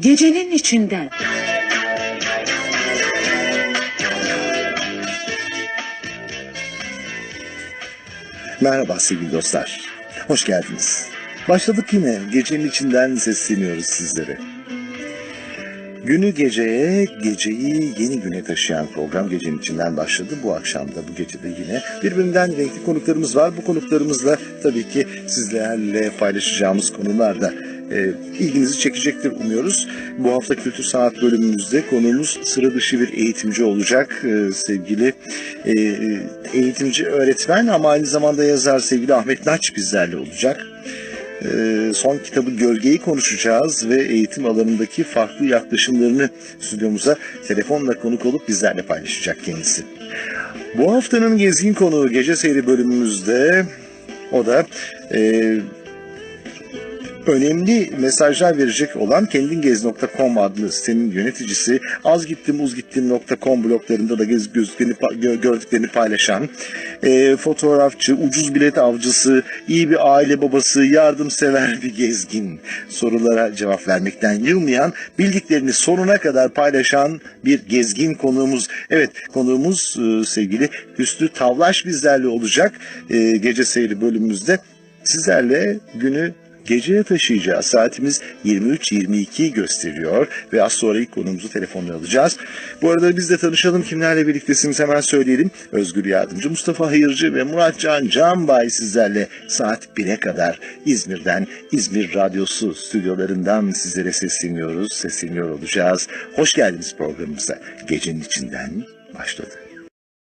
Gecenin içinden. Merhaba sevgili dostlar. Hoş geldiniz. Başladık yine. Gecenin içinden sesleniyoruz sizlere. Günü geceye, geceyi yeni güne taşıyan program gecenin içinden başladı. Bu akşam da bu gecede yine birbirinden renkli konuklarımız var. Bu konuklarımızla tabii ki sizlerle paylaşacağımız konular da e, ilginizi çekecektir umuyoruz. Bu hafta kültür sanat bölümümüzde konuğumuz sıra dışı bir eğitimci olacak. E, sevgili e, eğitimci öğretmen ama aynı zamanda yazar sevgili Ahmet Naç bizlerle olacak. Ee, son kitabı Gölgeyi konuşacağız ve eğitim alanındaki farklı yaklaşımlarını stüdyomuza telefonla konuk olup bizlerle paylaşacak kendisi. Bu haftanın gezgin konuğu gece seyri bölümümüzde o da e, önemli mesajlar verecek olan kendingez.com adlı sitenin yöneticisi azgittimuzgittim.com bloglarında da gez, gördüklerini, gö- gördüklerini paylaşan e, fotoğrafçı, ucuz bilet avcısı, iyi bir aile babası, yardımsever bir gezgin sorulara cevap vermekten yılmayan, bildiklerini sonuna kadar paylaşan bir gezgin konuğumuz. Evet konuğumuz e, sevgili Hüsnü Tavlaş bizlerle olacak e, gece seyri bölümümüzde. Sizlerle günü Geceye taşıyacağız. Saatimiz 23.22 gösteriyor ve az sonra ilk konumuzu telefonla alacağız. Bu arada biz de tanışalım. Kimlerle birliktesiniz hemen söyleyelim. Özgür Yardımcı, Mustafa Hayırcı ve Murat Can Canbay sizlerle saat 1'e kadar İzmir'den, İzmir Radyosu stüdyolarından sizlere sesleniyoruz, sesleniyor olacağız. Hoş geldiniz programımıza. Gecenin içinden başladı.